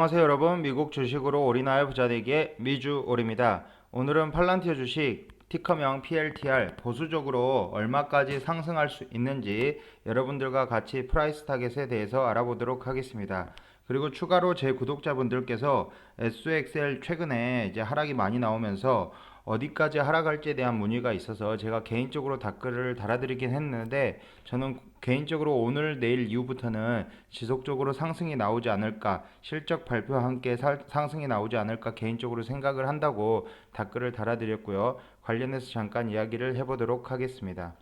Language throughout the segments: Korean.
안녕하세요 여러분. 미국 주식으로 올인하여 부자되기의 미주올입니다. 오늘은 팔란티어 주식 티커명 PLTR 보수적으로 얼마까지 상승할 수 있는지 여러분들과 같이 프라이스 타겟에 대해서 알아보도록 하겠습니다. 그리고 추가로 제 구독자분들께서 SXL 최근에 이제 하락이 많이 나오면서 어디까지 하락할지에 대한 문의가 있어서 제가 개인적으로 댓글을 달아드리긴 했는데 저는 개인적으로 오늘 내일 이후부터는 지속적으로 상승이 나오지 않을까 실적 발표와 함께 살- 상승이 나오지 않을까 개인적으로 생각을 한다고 댓글을 달아드렸고요. 관련해서 잠깐 이야기를 해보도록 하겠습니다.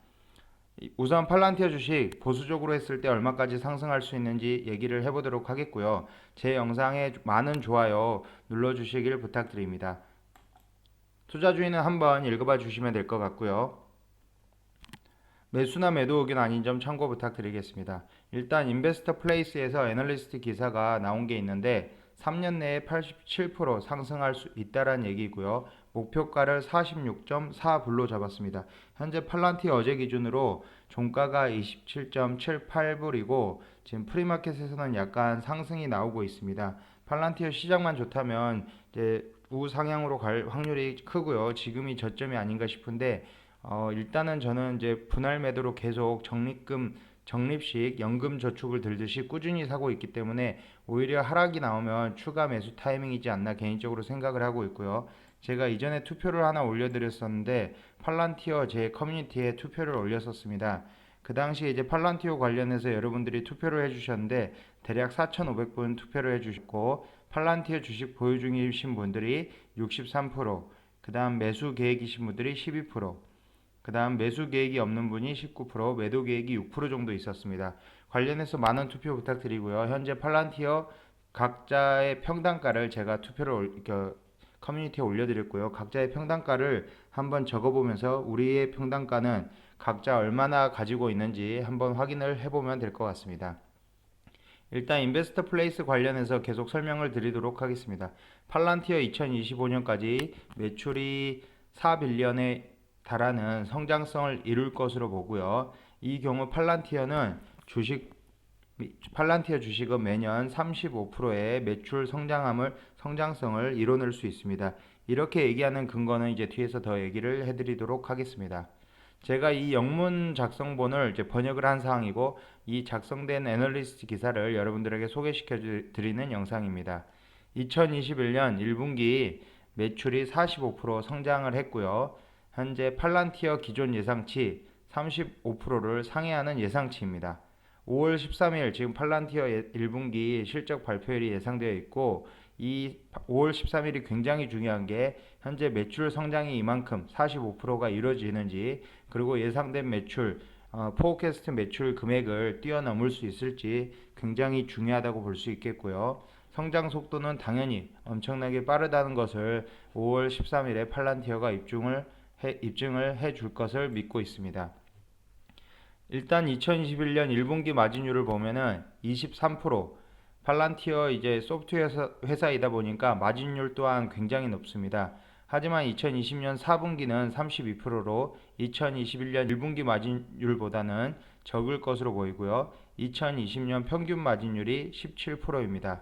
이- 우선 팔란티어 주식 보수적으로 했을 때 얼마까지 상승할 수 있는지 얘기를 해보도록 하겠고요. 제 영상에 많은 좋아요 눌러주시길 부탁드립니다 투자주의는 한번 읽어봐 주시면 될 것 같고요. 매수나 매도 의견 아닌 점 참고 부탁드리겠습니다. 일단 인베스터 플레이스에서 애널리스트 기사가 나온 게 있는데 3년 내에 87% 상승할 수 있다라는 얘기고요. 목표가를 46.4불로 잡았습니다. 현재 팔란티 어제 기준으로 종가가 27.78불이고 지금 프리마켓에서는 약간 상승이 나오고 있습니다. 팔란티어 시장만 좋다면 이제 우상향으로 갈 확률이 크고요. 지금이 저점이 아닌가 싶은데 어, 일단은 저는 이제 분할 매도로 계속 적립금 적립식 연금 저축을 들듯이 꾸준히 사고 있기 때문에 오히려 하락이 나오면 추가 매수 타이밍이지 않나 개인적으로 생각을 하고 있고요. 제가 이전에 투표를 하나 올려드렸었는데 팔란티어 제 커뮤니티에 투표를 올렸었습니다. 그 당시에 이제 팔란티어 관련해서 여러분들이 투표를 해주셨는데 대략 4,500분 투표를 해주셨고 팔란티어 주식 보유 중이신 분들이 63%, 그 다음 매수 계획이신 분들이 12%, 그 다음 매수 계획이 없는 분이 19%, 매도 계획이 6% 정도 있었습니다. 관련해서 많은 투표 부탁드리고요. 현재 팔란티어 각자의 평단가를 제가 투표를 커뮤니티에 올려드렸고요. 각자의 평단가를 한번 적어보면서 우리의 평단가는 각자 얼마나 가지고 있는지 한번 확인을 해보면 될 것 같습니다. 일단 인베스터 플레이스 관련해서 계속 설명을 드리도록 하겠습니다. 팔란티어 2025년까지 매출이 4빌리언에 달하는 성장성을 이룰 것으로 보고요. 이 경우 팔란티어는 주식 팔란티어 주식은 매년 35%의 매출 성장함을 성장성을 이뤄낼 수 있습니다. 이렇게 얘기하는 근거는 이제 뒤에서 더 얘기를 해드리도록 하겠습니다. 제가 이 영문 작성본을 이제 번역을 한 사항이고 이 작성된 애널리스트 기사를 여러분들에게 소개시켜 드- 드리는 영상입니다. 2021년 1분기 매출이 45% 성장을 했고요. 현재 팔란티어 기존 예상치 35%를 상회하는 예상치입니다. 5월 13일 지금 팔란티어 1분기 실적 발표일이 예상되어 있고 이 5월 13일이 굉장히 중요한 게 현재 매출 성장이 이만큼 45%가 이루어지는지 그리고 예상된 매출 어, 포캐스트 매출 금액을 뛰어넘을 수 있을지 굉장히 중요하다고 볼 수 있겠고요. 성장 속도는 당연히 엄청나게 빠르다는 것을 5월 13일에 팔란티어가 입증을 해, 입증을 해 줄 것을 믿고 있습니다. 일단 2021년 1분기 마진율을 보면은 23% 팔란티어 이제 소프트웨어 회사- 회사 이다 보니까 마진율 또한 굉장히 높습니다. 하지만 2020년 4분기는 32%로 2021년 1분기 마진율보다는 적을 것으로 보이고요. 2020년 평균 마진율이 17%입니다.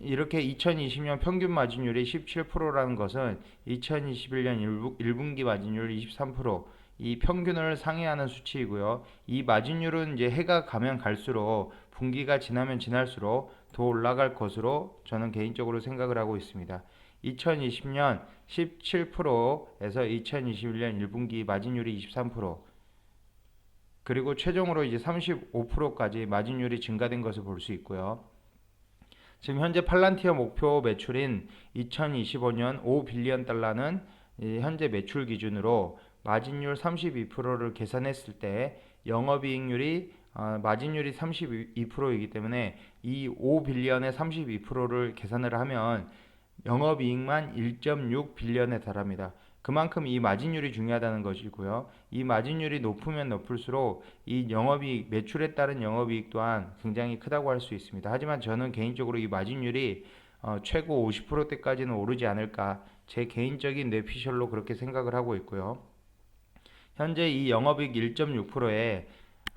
이렇게 2020년 평균 마진율이 17%라는 것은 2021년 1분기 마진율 23%, 이 평균을 상회하는 수치이고요. 이 마진율은 이제 해가 가면 갈수록 분기가 지나면 지날수록 더 올라갈 것으로 저는 개인적으로 생각을 하고 있습니다. 2020년 17%에서 2021년 1분기 마진율이 23% 그리고 최종으로 이제 35%까지 마진율이 증가된 것을 볼 수 있고요. 지금 현재 팔란티어 목표 매출인 2025년 5빌리언 달러는 이 현재 매출 기준으로 마진율 32%를 계산했을 때 영업이익률이 어, 마진율이 32%이기 때문에 이 5빌리언의 32%를 계산을 하면 영업이익만 1.6 빌리언에 달합니다. 그만큼 이 마진율이 중요하다는 것이고요. 이 마진율이 높으면 높을수록 이 영업이익, 매출에 따른 영업이익 또한 굉장히 크다고 할 수 있습니다. 하지만 저는 개인적으로 이 마진율이 어, 최고 50%대까지는 오르지 않을까 제 개인적인 뇌피셜로 그렇게 생각을 하고 있고요. 현재 이 영업이익 1.6%에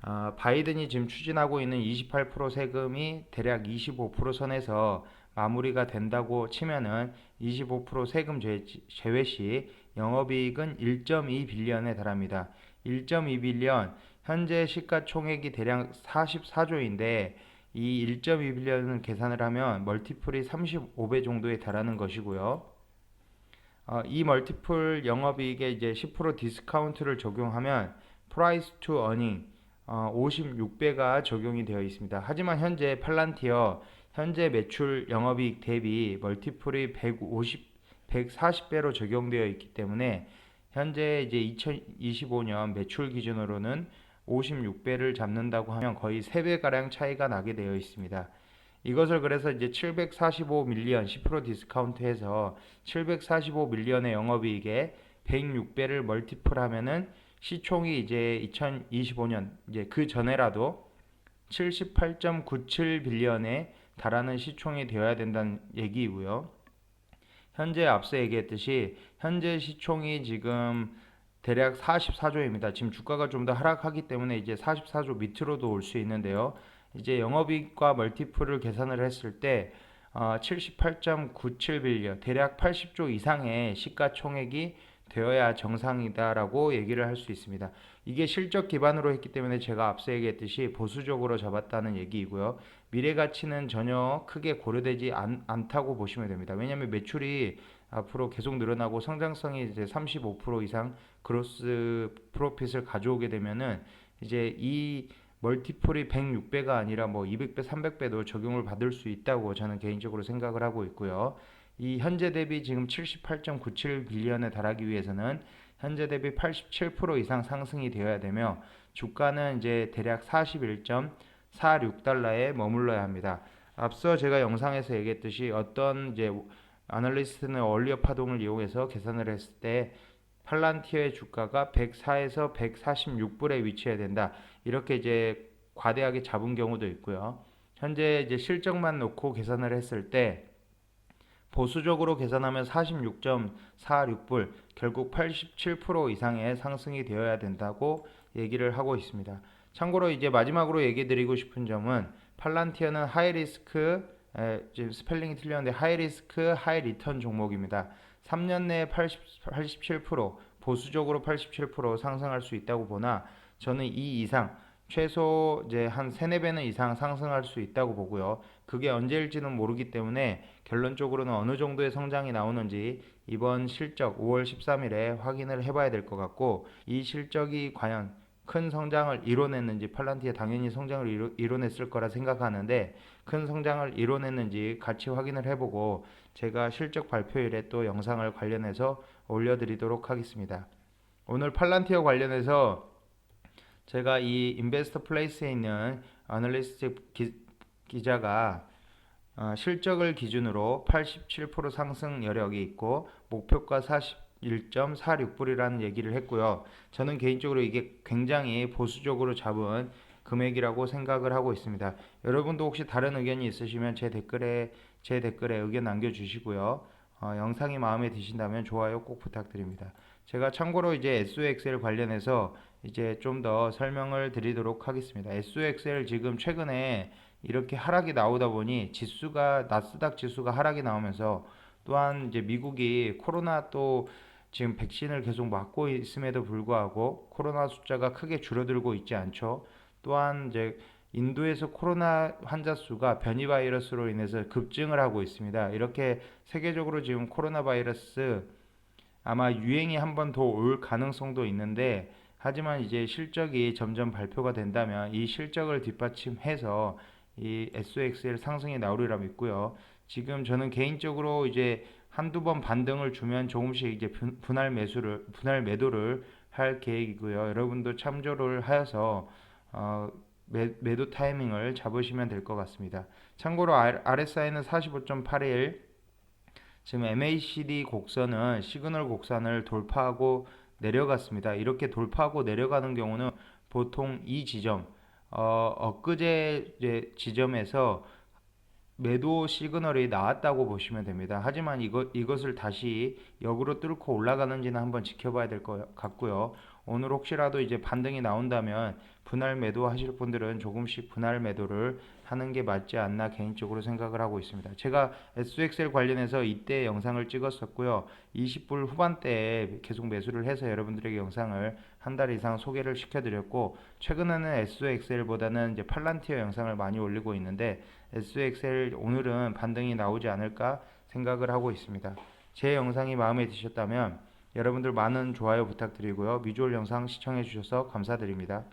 어, 바이든이 지금 추진하고 있는 28% 세금이 대략 25% 선에서 마무리가 된다고 치면은 25% 세금 제- 제외 시 영업이익은 1.2 빌리언에 달합니다. 1.2 빌리언 현재 시가총액이 대략 44조인데 이 1.2 빌리언을 계산을 하면 멀티플이 35배 정도에 달하는 것이고요. 어, 이 멀티플 영업이익에 이제 10% 디스카운트를 적용하면 프라이스 투 어닝 어, 56배가 적용이 되어 있습니다. 하지만 현재 팔란티어 현재 매출 영업이익 대비 멀티플이 150 140배로 적용되어 있기 때문에 현재 이제 2025년 매출 기준으로는 56배를 잡는다고 하면 거의 3배 가량 차이가 나게 되어 있습니다. 이것을 그래서 이제 745 밀리언 10% 디스카운트해서 745 밀리언의 영업이익에 106배를 멀티플하면은 시총이 이제 2025년 이제 그 전에라도 78.97 빌리언에 달하는 시총이 되어야 된다는 얘기이고요. 현재 앞서 얘기했듯이 현재 시총이 지금 대략 44조입니다. 지금 주가가 좀 더 하락하기 때문에 이제 44조 밑으로도 올 수 있는데요. 이제 영업이익과 멀티플을 계산을 했을 때 어, 78.97 빌리언, 대략 80조 이상의 시가총액이 되어야 정상이다라고 얘기를 할 수 있습니다. 이게 실적 기반으로 했기 때문에 제가 앞서 얘기했듯이 보수적으로 잡았다는 얘기이고요. 미래 가치는 전혀 크게 고려되지 않, 않다고 보시면 됩니다. 왜냐하면 매출이 앞으로 계속 늘어나고 성장성이 이제 35% 이상 그로스 프로핏을 가져오게 되면은 이제 이 멀티플이 106배가 아니라 뭐 200배, 300배도 적용을 받을 수 있다고 저는 개인적으로 생각을 하고 있고요. 이 현재 대비 지금 78.97 빌리언에 달하기 위해서는 현재 대비 87% 이상 상승이 되어야 되며 주가는 이제 대략 41.46달러에 머물러야 합니다. 앞서 제가 영상에서 얘기했듯이 어떤 이제 아널리스트는 얼리어 파동을 이용해서 계산을 했을 때 팔란티어의 주가가 104에서 146불에 위치해야 된다. 이렇게 이제 과대하게 잡은 경우도 있고요. 현재 이제 실적만 놓고 계산을 했을 때 보수적으로 계산하면 46.46불, 결국 87% 이상의 상승이 되어야 된다고 얘기를 하고 있습니다. 참고로 이제 마지막으로 얘기 드리고 싶은 점은 팔란티어는 하이 리스크, 에, 지금 스펠링이 틀렸는데 하이 리스크, 하이 리턴 종목입니다. 3년 내에 80, 87% 보수적으로 87% 상승할 수 있다고 보나 저는 이 이상 최소 이제 한 3, 4배는 이상 상승할 수 있다고 보고요. 그게 언제일지는 모르기 때문에 결론적으로는 어느 정도의 성장이 나오는지 이번 실적 5월 13일에 확인을 해봐야 될 것 같고 이 실적이 과연 큰 성장을 이뤄냈는지 팔란티에 당연히 성장을 이뤄, 이뤄냈을 거라 생각하는데 큰 성장을 이뤄냈는지 같이 확인을 해보고 제가 실적 발표일에 또 영상을 관련해서 올려드리도록 하겠습니다. 오늘 팔란티어 관련해서 제가 이 인베스터 플레이스에 있는 아널리스트 기, 기자가 어, 실적을 기준으로 87% 상승 여력이 있고 목표가 41.46불이라는 얘기를 했고요. 저는 개인적으로 이게 굉장히 보수적으로 잡은 금액이라고 생각을 하고 있습니다. 여러분도 혹시 다른 의견이 있으시면 제 댓글에 제 댓글에 의견 남겨 주시고요. 어, 영상이 마음에 드신다면 좋아요 꼭 부탁드립니다. 제가 참고로 이제 SOXL 관련해서 이제 좀 더 설명을 드리도록 하겠습니다. SOXL 지금 최근에 이렇게 하락이 나오다 보니 지수가 나스닥 지수가 하락이 나오면서 또한 이제 미국이 코로나 또 지금 백신을 계속 맞고 있음에도 불구하고 코로나 숫자가 크게 줄어들고 있지 않죠. 또한 이제 인도에서 코로나 환자 수가 변이 바이러스로 인해서 급증을 하고 있습니다. 이렇게 세계적으로 지금 코로나 바이러스 아마 유행이 한 번 더 올 가능성도 있는데 하지만 이제 실적이 점점 발표가 된다면 이 실적을 뒷받침해서 이 SOXL 상승이 나오리라 믿고요. 지금 저는 개인적으로 이제 한두 번 반등을 주면 조금씩 이제 분- 분할 매수를 분할 매도를 할 계획이고요. 여러분도 참조를 하여서 어, 매, 매도 타이밍을 잡으시면 될 것 같습니다. 참고로 RSI는 45.81 지금 MACD 곡선은 시그널 곡선을 돌파하고 내려갔습니다. 이렇게 돌파하고 내려가는 경우는 보통 이 지점 어, 엊그제 지점에서 매도 시그널이 나왔다고 보시면 됩니다. 하지만 이것, 이것을 다시 역으로 뚫고 올라가는지는 한번 지켜봐야 될 것 같고요. 오늘 혹시라도 이제 반등이 나온다면 분할 매도 하실 분들은 조금씩 분할 매도를 하는 게 맞지 않나 개인적으로 생각을 하고 있습니다. 제가 SXL 관련해서 이때 영상을 찍었었고요. 20불 후반대에 계속 매수를 해서 여러분들에게 영상을 한 달 이상 소개를 시켜드렸고 최근에는 SXL보다는 이제 팔란티어 영상을 많이 올리고 있는데 SXL 오늘은 반등이 나오지 않을까 생각을 하고 있습니다. 제 영상이 마음에 드셨다면 여러분들 많은 좋아요 부탁드리고요. 미주얼 영상 시청해 주셔서 감사드립니다.